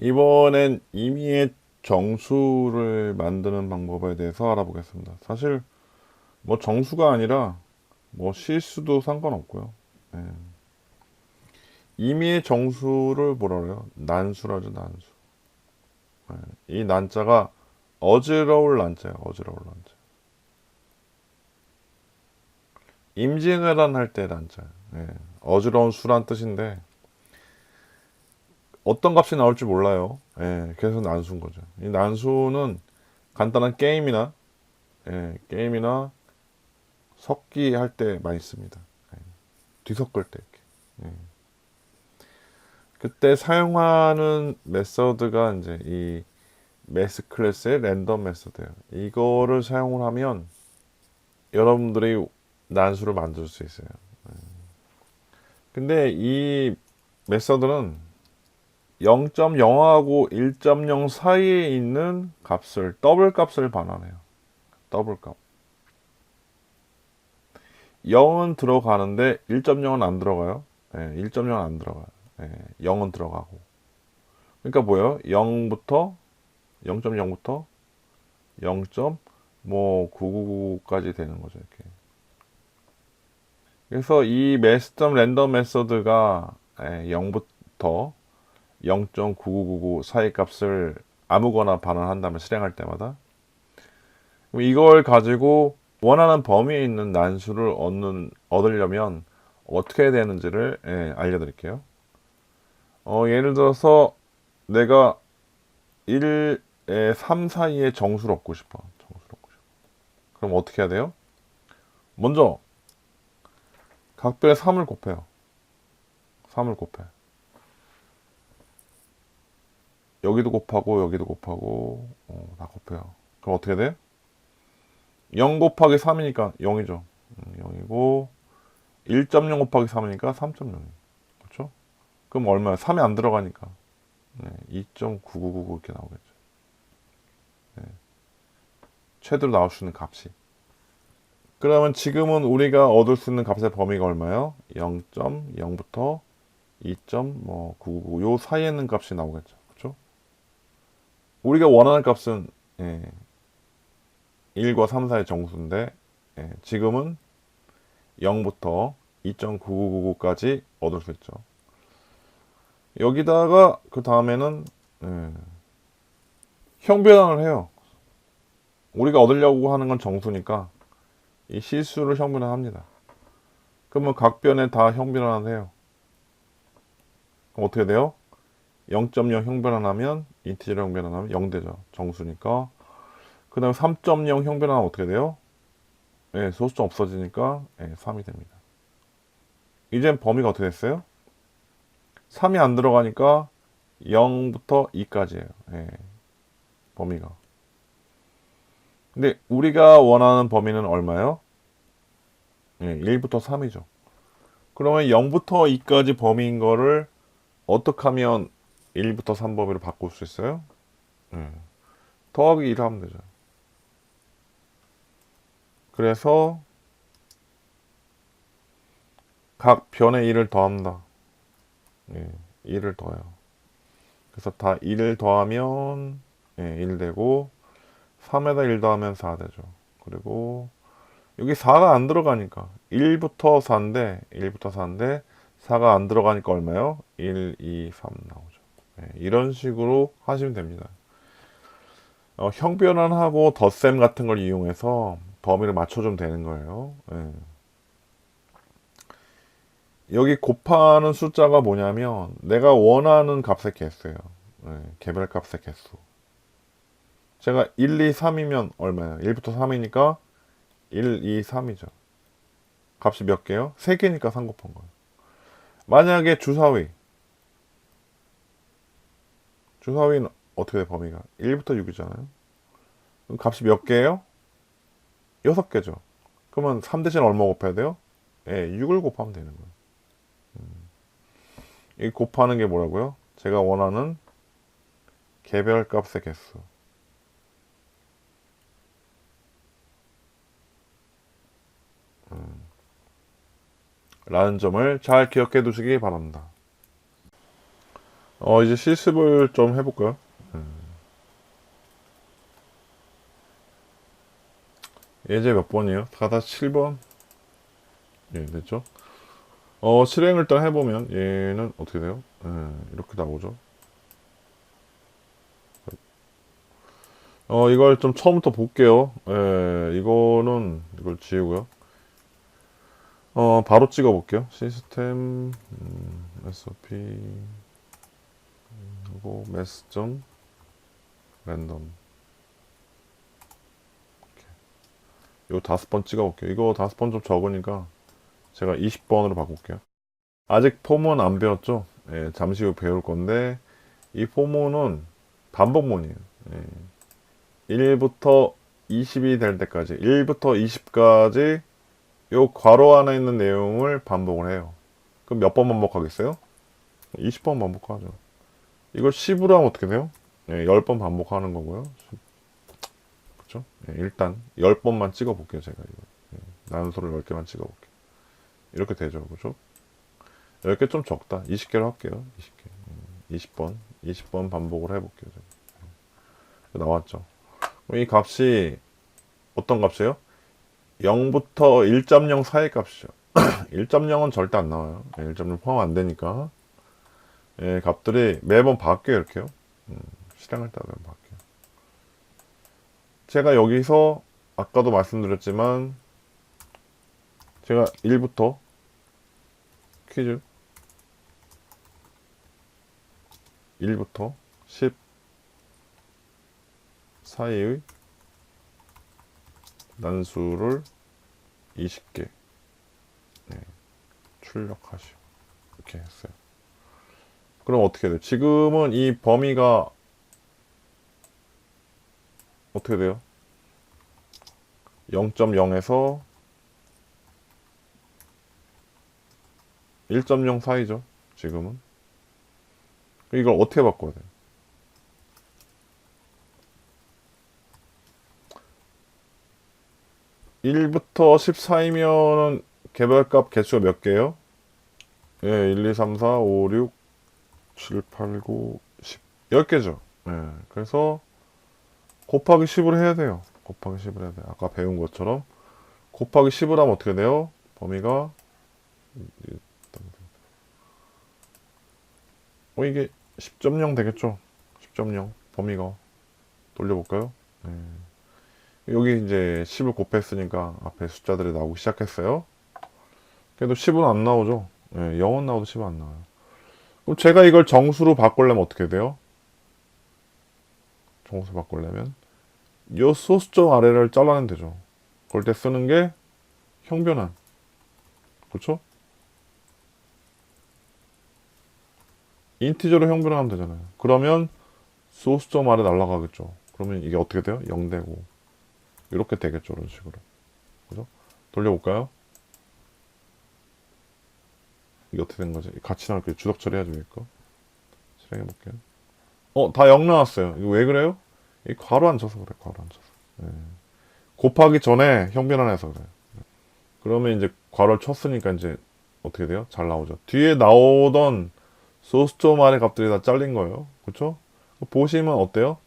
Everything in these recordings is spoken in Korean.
이번엔 임의의 정수를 만드는 방법에 대해서 알아보겠습니다. 사실 뭐 정수가 아니라 뭐 실수도 상관없고요. 예. 임의의 정수를 뭐라 그래요? 난수라죠, 난수. 예. 이 난자가 어지러울 난자예요, 어지러울 난자. 임진왜란 할 때 난자예요. 예. 어지러운 수란 뜻인데 어떤 값이 나올지 몰라요. 예, 그래서 난수인 거죠. 이 난수는 간단한 게임이나 예, 게임이나 섞기 할 때 많이 씁니다. 예, 뒤섞을 때 이렇게. 예. 그때 사용하는 메서드가 이제 이 매스 클래스의 랜덤 메서드예요. 이거를 사용을 하면 여러분들이 난수를 만들 수 있어요. 예. 근데 이 메서드는 0.0하고 1.0 사이에 있는 값을 더블 값을 반환해요. 더블 값. 0은 들어가는데 1.0은 안 들어가요. 예, 1.0은 안 들어가요. 예, 0은 들어가고. 그러니까 뭐예요? 0부터 0.0부터 0.999까지 되는 거죠. 이렇게. 그래서 이 매스점 랜덤 메서드가 0부터 0.9999 사이 값을 아무거나 반환한다면 실행할 때마다 이걸 가지고 원하는 범위에 있는 난수를 얻는 얻으려면 어떻게 해야 되는지를 예, 알려드릴게요. 어, 예를 들어서 내가 1에 3 사이에 정수를 얻고 싶어. 정수를 얻고 싶어. 그럼 어떻게 해야 돼요? 먼저 각별에 3을 곱해요. 3을 곱해. 여기도 곱하고 여기도 곱하고 어, 다 곱해요. 그럼 어떻게 돼? 0 곱하기 3이니까 0이죠. 음, 0이고 1.0 곱하기 3이니까 3.0. 그렇죠? 그럼 얼마야? 3이 안 들어가니까 네, 2.9999 이렇게 나오겠죠. 네. 최대로 나올 수 있는 값이. 그러면 지금은 우리가 얻을 수 있는 값의 범위가 얼마예요? 0.0부터 2.999. 요 사이에 있는 값이 나오겠죠. 우리가 원하는 값은 예, 1과 3, 4의 정수인데 예, 지금은 0부터 2.9999까지 얻을 수 있죠. 여기다가 그 다음에는 예, 형변환을 해요. 우리가 얻으려고 하는 건 정수니까 이 실수를 형변환합니다. 그러면 각 변에 다 형변환해요. 그럼 어떻게 돼요? 0.0 형변환하면 인티저로 형변환하면 0 되죠. 정수니까. 그 다음에 3.0 형변환하면 어떻게 돼요? 예, 소수점 없어지니까 예, 3이 됩니다. 이젠 범위가 어떻게 됐어요? 3이 안 들어가니까 0부터 2까지예요. 예, 범위가. 근데 우리가 원하는 범위는 얼마예요? 예, 1부터 3이죠. 그러면 0부터 2까지 범위인 거를 어떻게 하면 1부터 3 범위로 바꿀 수 있어요? 예, 더하기 1 하면 되죠. 그래서 각 변에 1을 더합니다. 예, 1을 더해요. 그래서 다 1을 더하면 예, 1 되고 3에다 1 더하면 4 되죠. 그리고 여기 4가 안 들어가니까 1부터 4인데 1부터 4인데 4가 안 들어가니까 얼마요? 1, 2, 3 나오죠. 예, 이런 식으로 하시면 됩니다. 어, 형변환하고 덧셈 같은 걸 이용해서 범위를 맞춰주면 되는 거예요. 예. 여기 곱하는 숫자가 뭐냐면 내가 원하는 값의 개수예요. 예, 개별 값의 개수. 제가 1, 2, 3이면 얼마예요? 1부터 3이니까 1, 2, 3이죠. 값이 몇 개요? 3개니까 3 곱한 거예요. 만약에 주사위 주사위는 어떻게 돼 범위가? 1부터 6이잖아요. 그럼 값이 몇 개예요? 6개죠. 그러면 3 대신 얼마 곱해야 돼요? 예, 6을 곱하면 되는 거예요. 음. 이 곱하는 게 뭐라고요? 제가 원하는 개별 값의 개수. 음. 라는 점을 잘 기억해 두시기 바랍니다. 어, 이제 실습을 좀 해볼까요? 음. 예제 몇 번이에요? 다다 7번? 예, 됐죠? 어, 실행을 일단 해보면 얘는 어떻게 돼요? 예, 이렇게 나오죠. 어, 이걸 좀 처음부터 볼게요. 예, 이거는 이걸 지우고요. 어, 바로 찍어 볼게요. 시스템, 음, SOP, 그리고 매스점, 랜덤. 요 다섯 번 찍어 볼게요. 이거 다섯 번 좀 적으니까 제가 20번으로 바꿀게요. 아직 포문 안 배웠죠? 예, 잠시 후 배울 건데, 이 포문은 반복문이에요. 예. 1부터 20이 될 때까지, 1부터 20까지 요 괄호 안에 있는 내용을 반복을 해요. 그럼 몇 번 반복하겠어요? 20번 반복하죠. 이걸 10으로 하면 어떻게 돼요? 예, 10번 반복하는 거고요. 그쵸? 예, 일단 10번만 찍어 볼게요, 제가 이거. 예, 난소를 10개만 찍어 볼게요. 이렇게 되죠, 그죠? 10개 좀 적다. 20개로 할게요. 20개. 20번. 20번 반복을 해 볼게요. 제가. 예. 나왔죠. 이 값이 어떤 값이에요? 0부터 1.0 사이 값이죠. 1.0은 절대 안 나와요. 1.0 포함 안 되니까. 예, 값들이 매번 바뀌어요, 이렇게요. 음, 때 매번 바뀌어요. 제가 여기서 아까도 말씀드렸지만 제가 1부터 퀴즈 1부터 10 사이의 난수를 20개 네, 출력하시오. 이렇게 했어요. 그럼 어떻게 돼요? 지금은 이 범위가 어떻게 돼요? 0.0에서 1.0 사이죠. 지금은. 이걸 어떻게 바꿔야 돼요? 1부터 10 사이면은 개별값 개수가 몇 개예요? 예, 1, 2, 3, 4, 5, 6, 7, 8, 9, 10. 10개죠. 예, 그래서 곱하기 10을 해야 돼요. 곱하기 10을 해야 돼요. 아까 배운 것처럼. 곱하기 10을 하면 어떻게 돼요? 범위가 어, 이게 10.0 되겠죠? 10.0 범위가 돌려볼까요? 네. 여기 이제 10을 곱했으니까 앞에 숫자들이 나오기 시작했어요. 그래도 10은 안 나오죠. 예, 0은 나오도 10은 안 나와요. 그럼 제가 이걸 정수로 바꾸려면 어떻게 돼요? 정수 바꾸려면 이 소수점 아래를 잘라내면 되죠. 그럴 때 쓰는 게 형변환. 그렇죠? 인티저로 형변하면 되잖아요. 그러면 소수점 아래 날아가겠죠. 그러면 이게 어떻게 돼요? 0 되고 이렇게 되겠죠. 이런 식으로. 그죠? 돌려볼까요? 이게 어떻게 된 거지? 같이 나올 게 주석 처리해야지 이거. 실행해 볼게요. 어, 다 0 나왔어요. 이거 왜 그래요? 이 괄호 안 쳐서 그래, 괄호 안 쳐서. 예. 곱하기 전에 형변환해서 그래요. 그러면 이제 괄호를 쳤으니까 이제 어떻게 돼요? 잘 나오죠. 뒤에 나오던 소수점 아래 값들이 다 잘린 거예요. 그쵸? 보시면 어때요?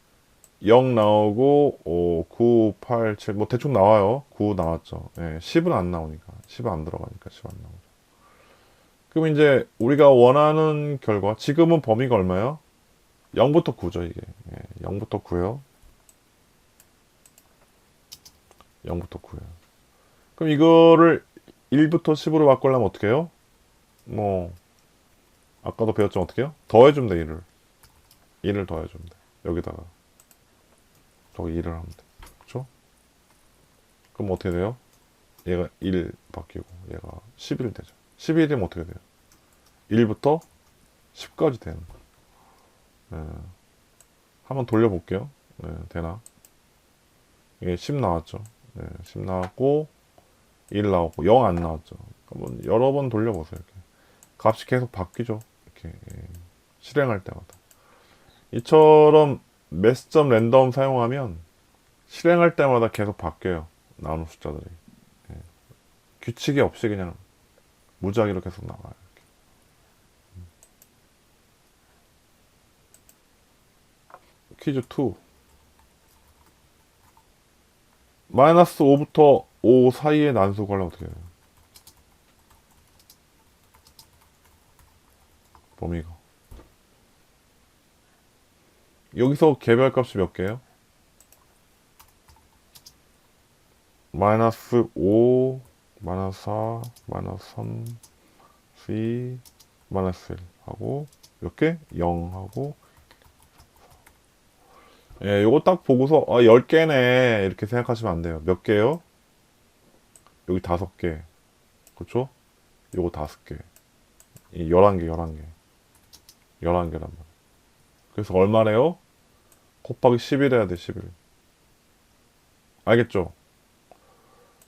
0 나오고, 오, 9, 8, 7, 뭐 대충 나와요. 9 나왔죠. 예, 10은 안 나오니까. 10은 안 들어가니까 10 안 나오죠. 그럼 이제 우리가 원하는 결과, 지금은 범위가 얼마예요? 0부터 9죠, 이게. 예, 0부터 9요. 0부터 9요. 그럼 이거를 1부터 10으로 바꾸려면 어떻게 해요? 뭐, 아까도 배웠지만 어떻게 해요? 더해주면 돼, 1을. 1을 더해주면 돼. 여기다가. 저기 1을 하면 돼. 그쵸? 그럼 어떻게 돼요? 얘가 1 바뀌고, 얘가 11 되죠. 11이면 어떻게 돼요? 1부터 10까지 되는 거예요. 예. 한번 돌려볼게요. 예, 되나? 이게 10 나왔죠. 예, 10 나왔고, 1 나왔고, 0 안 나왔죠. 한번 여러 번 돌려보세요. 이렇게. 값이 계속 바뀌죠. 이렇게 예, 실행할 때마다. 이처럼 매스점 랜덤 사용하면 실행할 때마다 계속 바뀌어요. 나오는 숫자들이. 예. 규칙이 없이 그냥 무작위로 계속 나와요. 음. 퀴즈 2. 마이너스 5부터 5 사이의 난수 구하려면 어떻게 해요? 범위가. 여기서 개별값이 몇 개예요? 마이너스 5, 마이너스 4, 마이너스 3, C, 마이너스 1 하고 몇 개? 0 하고 예, 요거 딱 보고서 아, 10개네 이렇게 생각하시면 안 돼요. 몇 개요? 여기 5개. 그렇죠? 요거 5개. 이 11개, 11개. 11개란 말이에요. 그래서 얼마래요? 곱하기 11 해야 돼, 11. 알겠죠?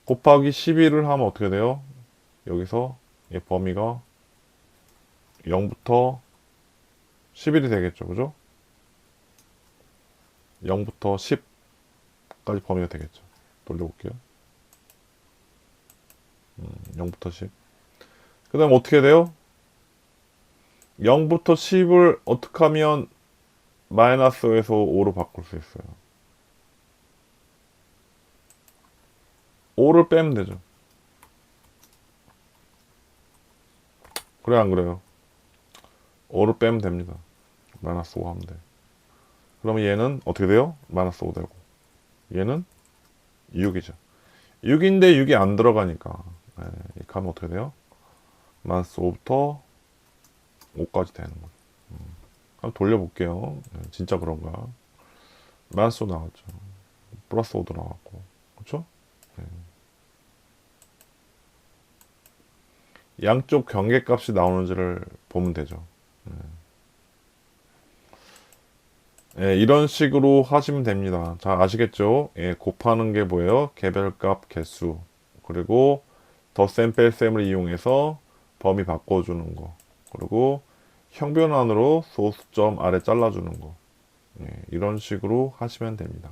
곱하기 11을 하면 어떻게 돼요? 여기서 이 범위가 0부터 11이 되겠죠. 그죠? 0부터 10까지 범위가 되겠죠. 돌려볼게요. 음, 0부터 10. 그 다음 어떻게 돼요? 0부터 10을 어떻게 하면 마이너스에서 5로 바꿀 수 있어요? 5를 빼면 되죠. 그래 안 그래요? 5를 빼면 됩니다. 마이너스 5 하면 돼. 그러면 얘는 어떻게 돼요? 마이너스 5 되고 얘는 6이죠. 6인데 6이 안 들어가니까 네, 이렇게 하면 어떻게 돼요? 마이너스 5부터 5까지 되는 거죠. 음. 한번 돌려볼게요. 네, 진짜 그런가? 마이너스 5 나왔죠. 플러스 5도 나왔고 그렇죠? 네. 양쪽 경계값이 나오는지를 보면 되죠. 예, 이런 식으로 하시면 됩니다. 자, 아시겠죠? 예, 곱하는 게 뭐예요? 개별값 개수. 그리고 덧셈 뺄셈을 이용해서 범위 바꿔주는 거. 그리고 형변환으로 소수점 아래 잘라주는 거. 예, 이런 식으로 하시면 됩니다.